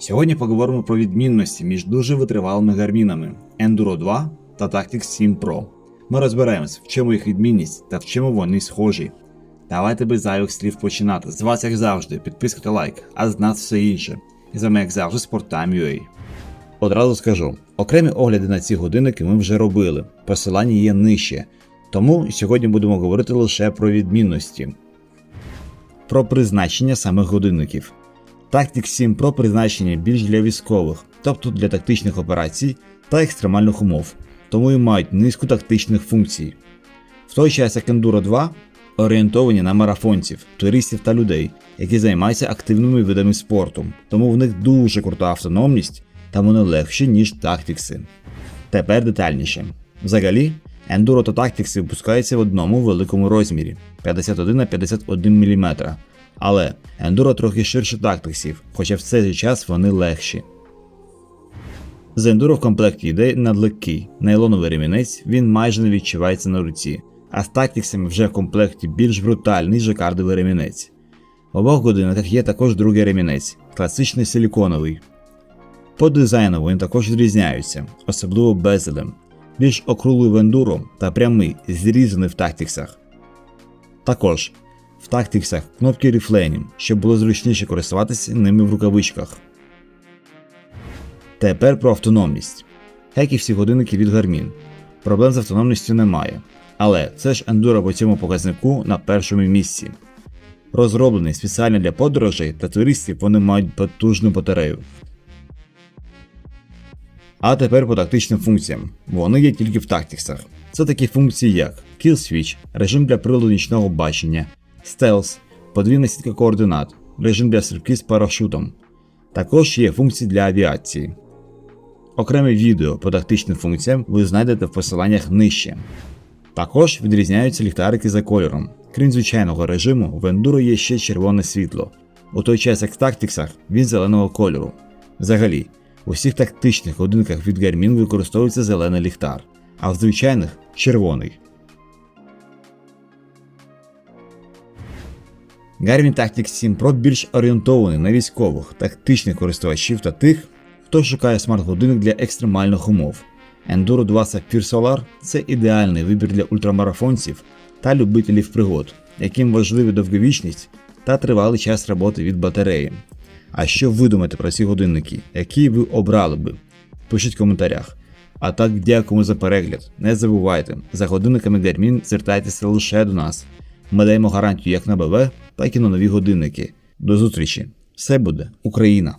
Сьогодні поговоримо про відмінності між дуже витривалими гармінами Enduro 2 та Tactics 7 Pro. Ми розберемось, в чому їх відмінність та в чому вони схожі. Давайте без зайвих слів починати. З вас, як завжди, підписка та лайк, а з нас все інше. І з вами, як завжди, Sporttime.ua. Одразу скажу: окремі огляди на ці годинники ми вже робили, посилання є нижче. Тому сьогодні будемо говорити лише про відмінності. Про призначення самих годинників. Tactics 7 Pro призначені більш для військових, тобто для тактичних операцій та екстремальних умов, тому і мають низку тактичних функцій. В той час як Enduro 2 орієнтовані на марафонців, туристів та людей, які займаються активними видами спорту, тому в них дуже крута автономність та вони легші, ніж тактикси. Тепер детальніше. Взагалі, Enduro та Tactics випускаються в одному великому розмірі 51 на 51 мм. Але Enduro трохи ширше тактиксів, хоча в цей же час вони легші. З Enduro в комплекті йде надлегкий нейлоновий ремінець, він майже не відчувається на руці, а з тактиксами вже в комплекті більш брутальний жакардовий ремінець. В обох годинниках є також другий ремінець, класичний силіконовий. По дизайну вони також відрізняються, особливо безелем, більш округлий в ендуро та прямий, зрізаний в тактиксах. Також тактиксах кнопки ріфлейні, щоб було зручніше користуватися ними в рукавичках. Тепер про автономність. Як і всі годинники від Garmin. Проблем з автономністю немає. Але це ж ендуро по цьому показнику на першому місці. Розроблений спеціально для подорожей та туристів вони мають потужну батарею. А тепер по тактичним функціям. Вони є тільки в тактиксах. Це такі функції, як Kill Switch, режим для приладу нічного бачення, Stealth, подвійна сітка координат, режим для стрибки з парашутом. Також є функції для авіації. Окреме відео по тактичним функціям ви знайдете в посиланнях нижче. Також відрізняються ліхтарики за кольором. Крім звичайного режиму, в Enduro є ще червоне світло. У той час як в тактиксах він зеленого кольору. Взагалі, у всіх тактичних годинках від Garmin використовується зелений ліхтар, а в звичайних червоний. Garmin Tactics 7 Pro більш орієнтований на військових, тактичних користувачів та тих, хто шукає смарт-годинник для екстремальних умов. Enduro 2 Sapphire Solar це ідеальний вибір для ультрамарафонців та любителів пригод, яким важливі довговічність та тривалий час роботи від батареї. А що ви думаєте про ці годинники, які ви обрали би? Пишіть в коментарях. А так дякуємо за перегляд. Не забувайте, за годинниками Garmin звертайтеся лише до нас. Ми даємо гарантію як на БВ, так і на нові годинники. До зустрічі! Все буде Україна!